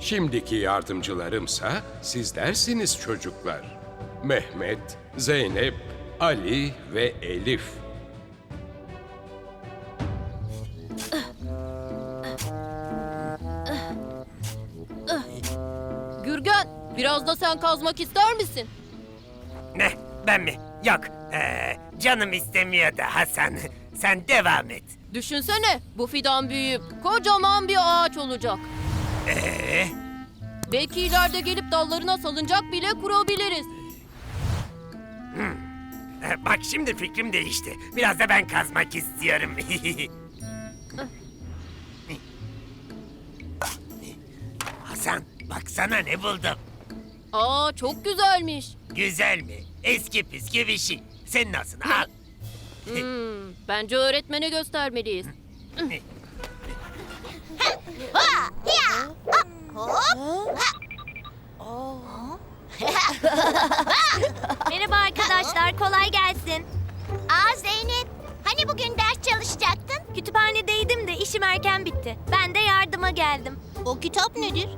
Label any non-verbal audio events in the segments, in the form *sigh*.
Şimdiki yardımcılarımsa sizlersiniz çocuklar. Mehmet, Zeynep, Ali ve Elif. Gürgen, biraz da sen kazmak ister misin? Ne? Ben mi? Yok. Ee, canım istemiyor da Hasan. Sen devam et. Düşünsene, bu fidan büyüyüp kocaman bir ağaç olacak. Ee, Belki ileride gelip dallarına salıncak bile kurabiliriz. e, bak şimdi fikrim değişti. Biraz da ben kazmak istiyorum. *laughs* Hasan, baksana ne buldum. Aa, çok güzelmiş. Güzel mi? Eski püskü bir şey. Senin olsun al. Hmm, bence öğretmene göstermeliyiz. *laughs* Merhaba arkadaşlar, kolay gelsin. Aa Zeynep, hani bugün ders çalışacaktın? Kütüphanedeydim de işim erken bitti. Ben de yardıma geldim. O kitap nedir?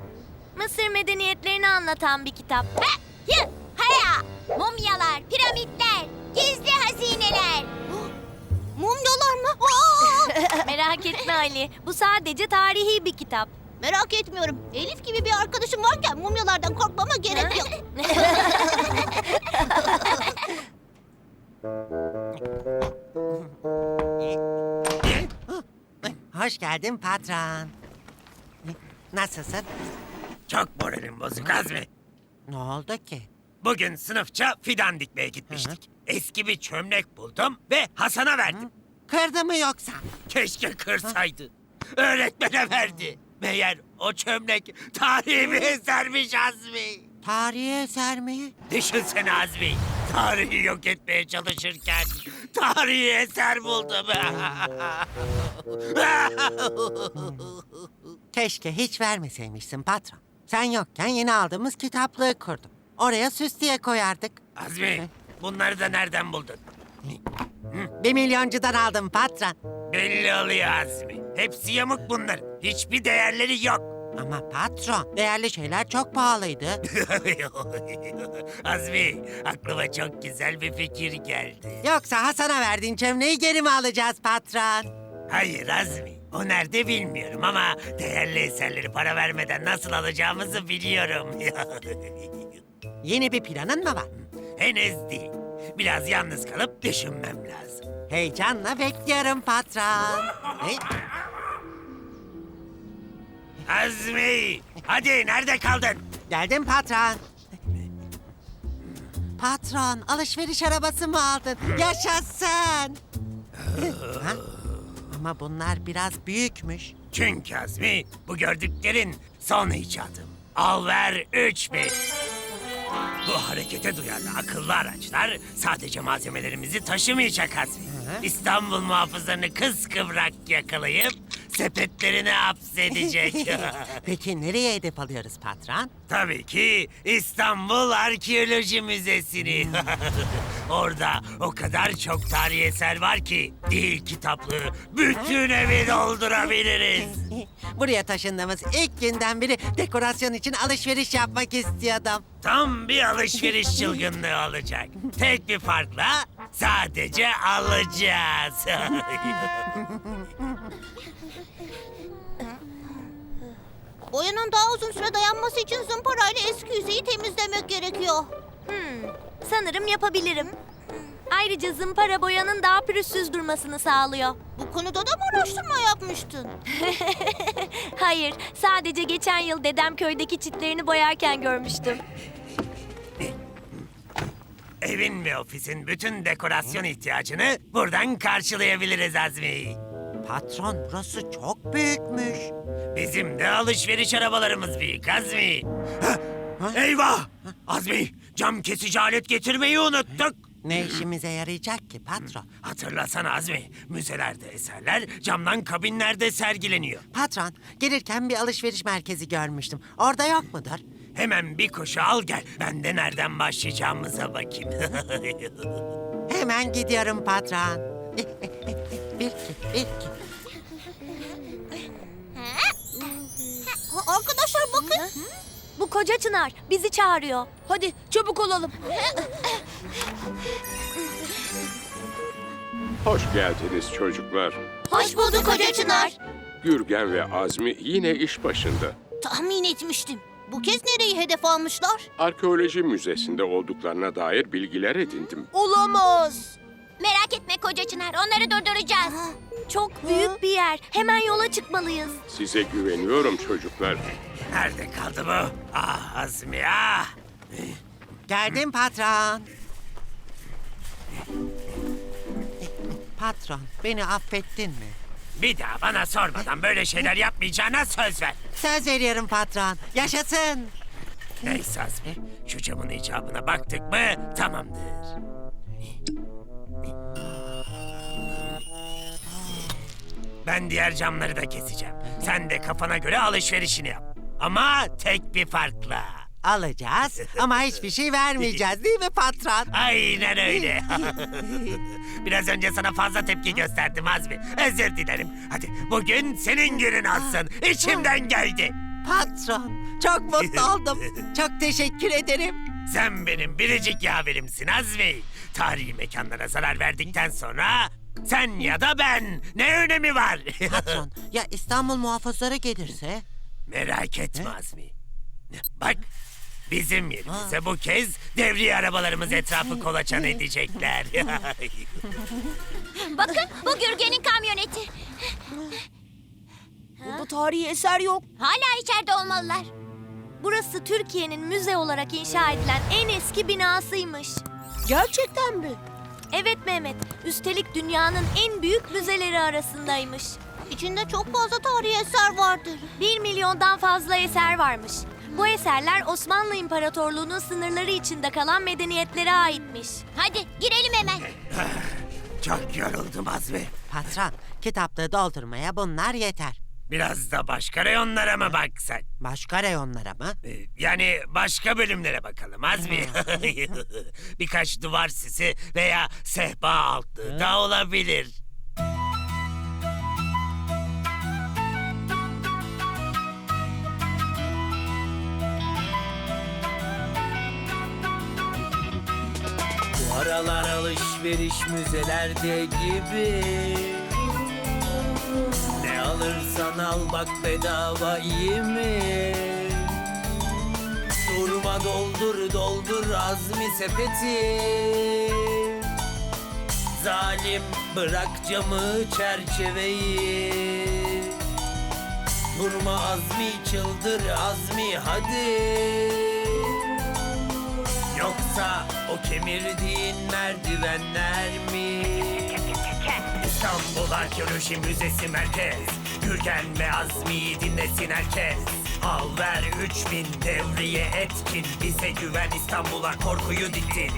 Mısır medeniyetlerini anlatan bir kitap. Ha, yı, haya, mumyalar, piramitler, gizli hazineler. *gasps* Mumyalar mı? *laughs* Merak etme Ali, bu sadece tarihi bir kitap. Merak etmiyorum. Elif gibi bir arkadaşım varken mumyalardan korkmama gerek yok. Hoş geldin patron. Nasılsın? Çok moralim bozuk Azmi. Ne oldu ki? Bugün sınıfça fidan dikmeye gitmiştik. Eski bir çömlek buldum ve Hasan'a verdim. Kırdı mı yoksa? Keşke kırsaydı. Öğretmene verdi. Meğer o çömlek tarihi bir esermiş Azmi. Tarihi eser mi? Düşünsene Azmi. Tarihi yok etmeye çalışırken tarihi eser buldum. *laughs* Keşke hiç vermeseymişsin patron. Sen yokken yeni aldığımız kitaplığı kurdum. Oraya süs diye koyardık. Azmi bunları da nereden buldun? Bir milyoncudan aldım patron. Belli oluyor Azmi. Hepsi yamuk bunlar. Hiçbir değerleri yok. Ama patron, değerli şeyler çok pahalıydı. *laughs* Azmi aklıma çok güzel bir fikir geldi. Yoksa Hasan'a verdiğin çömleği geri mi alacağız patron? Hayır Azmi. O nerede bilmiyorum ama değerli eserleri para vermeden nasıl alacağımızı biliyorum. *laughs* Yeni bir planın mı var? Henüz değil. Biraz yalnız kalıp düşünmem lazım. Heyecanla bekliyorum patron. *laughs* Hey, Azmi! Hadi nerede kaldın? Geldim patron. Patron, alışveriş arabası mı aldın? Yaşasın. Ha? Ama bunlar biraz büyükmüş. Çünkü Azmi bu gördüklerin son icadım. Al ver üç bin. Bu harekete duyarlı akıllı araçlar sadece malzemelerimizi taşımayacak Azmi. İstanbul muhafızlarını kıskıvrak yakalayıp sepetlerine hapsedecek. *laughs* Peki nereye hedef alıyoruz patron? Tabii ki İstanbul Arkeoloji Müzesi'ni. *laughs* Orada o kadar çok tarihi eser var ki değil kitaplığı bütün evi doldurabiliriz. *laughs* Buraya taşındığımız ilk günden beri dekorasyon için alışveriş yapmak istiyordum. Tam bir alışveriş çılgınlığı olacak. Tek bir farkla sadece alacağız. Boyanın daha uzun süre dayanması için zımparayla eski yüzeyi temizlemek gerekiyor. Hmm, sanırım yapabilirim. Ayrıca zımpara boyanın daha pürüzsüz durmasını sağlıyor. *laughs* Bu konuda da mı araştırma yapmıştın? Hayır, sadece geçen yıl dedem köydeki çitlerini boyarken görmüştüm. Evin ve ofisin bütün dekorasyon ihtiyacını buradan karşılayabiliriz Azmi. Patron burası çok büyükmüş. Bizim de alışveriş arabalarımız büyük Azmi. Eyvah! Azmi, cam kesici alet getirmeyi unuttuk. Ne işimize yarayacak ki patron? Hatırlasana Azmi, müzelerde eserler camdan kabinlerde sergileniyor. Patron, gelirken bir alışveriş merkezi görmüştüm. Orada yok mudur? Hemen bir koşu al gel. Ben de nereden başlayacağımıza bakayım. *laughs* Hemen gidiyorum patron. İki. Ha, Arkadaşlar bakın. Bu koca çınar bizi çağırıyor. Hadi çabuk olalım. Hoş geldiniz çocuklar. Hoş bulduk Hoca Çınar. Gürgen ve Azmi yine iş başında. Tahmin etmiştim. Bu kez nereyi hedef almışlar? Arkeoloji müzesinde olduklarına dair bilgiler edindim. Olamaz. Merak etme koca çınar onları durduracağız. Çok büyük bir yer. Hemen yola çıkmalıyız. Size güveniyorum çocuklar. Nerede kaldı bu? Ah Azmi ah! Geldim patron. Patron, beni affettin mi? Bir daha bana sormadan böyle şeyler yapmayacağına söz ver. Söz veriyorum patron. Yaşasın. Neyse Azmi, şu camın icabına baktık mı tamamdır. Ben diğer camları da keseceğim. Sen de kafana göre alışverişini yap. Ama tek bir farkla. Alacağız ama hiçbir şey vermeyeceğiz değil mi patron? Aynen öyle. *laughs* Biraz önce sana fazla tepki gösterdim Azmi. Özür dilerim. Hadi bugün senin günün olsun. İçimden geldi. Patron, çok mutlu *laughs* oldum. Çok teşekkür ederim. Sen benim biricik yaverimsin Azmi. Tarihi mekanlara zarar verdikten sonra sen ya da ben ne önemi var? *laughs* Patron, ya İstanbul muhafızları gelirse? Merak etme Azmi. Bak bizim yerimize bu kez devriye arabalarımız etrafı kolaçan edecekler. *laughs* *laughs* Bakın bu Gürgen'in kamyoneti. Burada tarihi eser yok. Hala içeride olmalılar. Burası Türkiye'nin müze olarak inşa edilen en eski binasıymış. Gerçekten mi? Evet Mehmet, üstelik dünyanın en büyük müzeleri arasındaymış. İçinde çok fazla tarihi eser vardır. Bir milyondan fazla eser varmış. Bu eserler Osmanlı İmparatorluğu'nun sınırları içinde kalan medeniyetlere aitmiş. Hadi girelim hemen. *laughs* Çok yoruldum Azmi. Patron, kitaplığı doldurmaya bunlar yeter. Biraz da başka reyonlara mı baksak? Başka reyonlara mı? Ee, Yani başka bölümlere bakalım Azmi. *laughs* Birkaç duvar sisi veya sehpa altlığı da olabilir. Bu aralar alışveriş müzelerde gibi Ne alırsan al bak bedava iyi mi? Durma doldur doldur azmi sepeti Zalim bırak camı çerçeveyi Durma azmi çıldır azmi hadi Yoksa o kemirdiğin merdivenler mi? *laughs* İstanbul Arkeoloji Müzesi Merkez Gürgen ve Azmi'yi dinlesin herkes. Al ver 3000 devriye etkin Bize güven. İstanbul'a korkuyu diktin.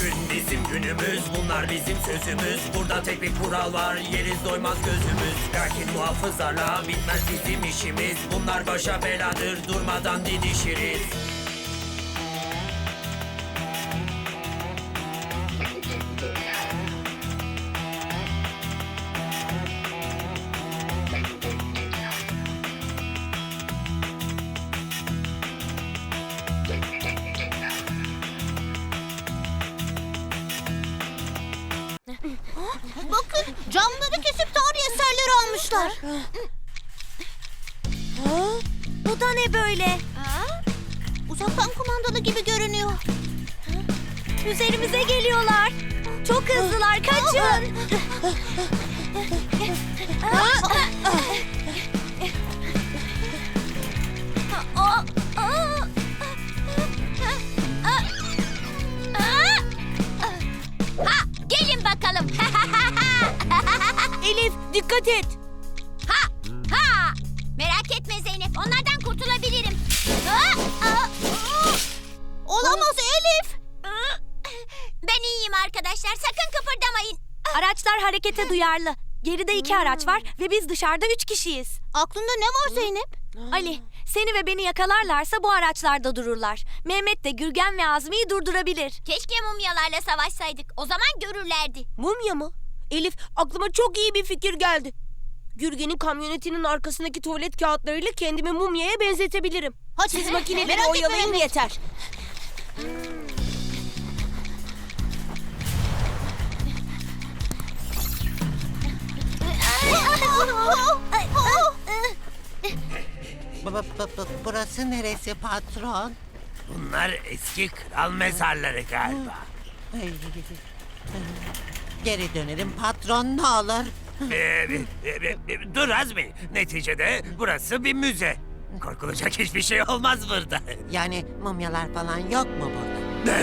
Gün bizim günümüz bunlar bizim sözümüz. Burada tek bir kural var yeriz doymaz gözümüz. Lakin muhafızlarla bitmez bizim işimiz. Bunlar başa beladır durmadan didişiriz Çok hızlılar, kaçın. *laughs* Araçlar harekete duyarlı. Geride iki araç var ve biz dışarıda üç kişiyiz. Aklında ne var Zeynep? Ali, seni ve beni yakalarlarsa bu araçlarda dururlar. Mehmet de Gürgen ve Azmi'yi durdurabilir. Keşke mumyalarla savaşsaydık. O zaman görürlerdi. Mumya mı? Elif aklıma çok iyi bir fikir geldi. Gürgen'in kamyonetinin arkasındaki tuvalet kağıtlarıyla kendimi mumyaya benzetebilirim. Hadi Siz makineleri oyalayın yeter. Bu- bu- bu- bu- burası neresi patron? Bunlar eski kral mezarları galiba. Ay, Geri dönelim patron ne olur. Ee, e, e, e, dur Azmi. Neticede burası bir müze. Korkulacak hiçbir şey olmaz burada. Yani mumyalar falan yok mu burada?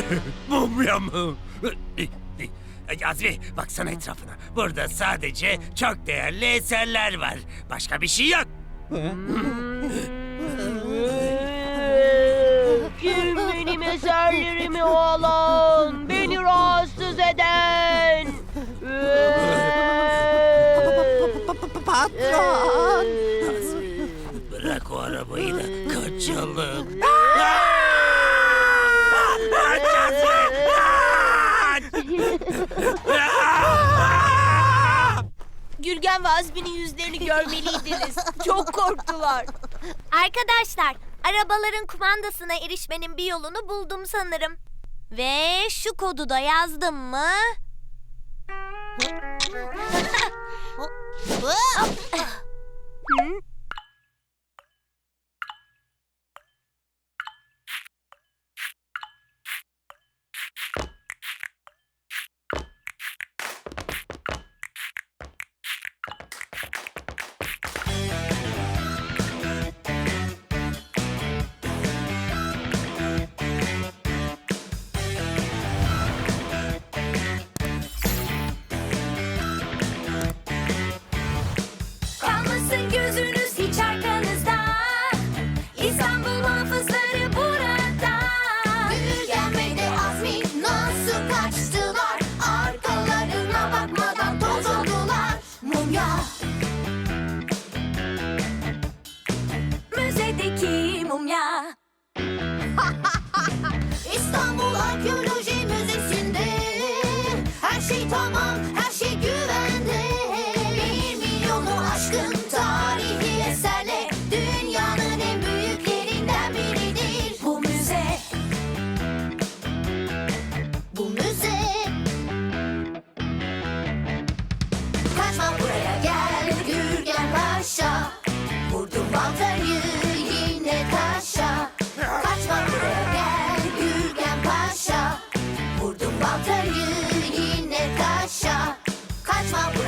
*laughs* Mumya mı? *laughs* Azmi baksana etrafına. Burada sadece çok değerli eserler var. Başka bir şey yok. Eserlerimi alan, beni rahatsız eden? Pa- pa- pa- Patron. Bırak o arabayı da kaçalım. Gürgen ve Azmi'nin yüzlerini görmeliydiniz. Çok korktular. Arkadaşlar, arabaların kumandasına erişmenin bir yolunu buldum sanırım. Ve şu kodu da yazdım mı? *laughs*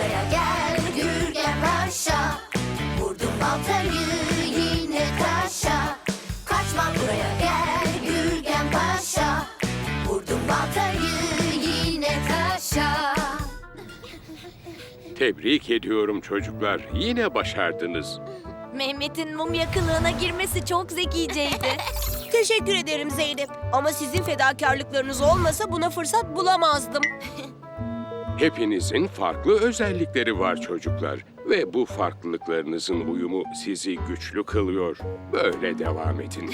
buraya gel Gürgen Paşa Vurdum baltayı yine taşa Kaçma buraya gel Gürgen Paşa Vurdum baltayı yine taşa Tebrik ediyorum çocuklar. Yine başardınız. Mehmet'in mumya kılığına girmesi çok zekiceydi. *laughs* Teşekkür ederim Zeynep. Ama sizin fedakarlıklarınız olmasa buna fırsat bulamazdım. Hepinizin farklı özellikleri var çocuklar. Ve bu farklılıklarınızın uyumu sizi güçlü kılıyor. Böyle devam edin. *laughs*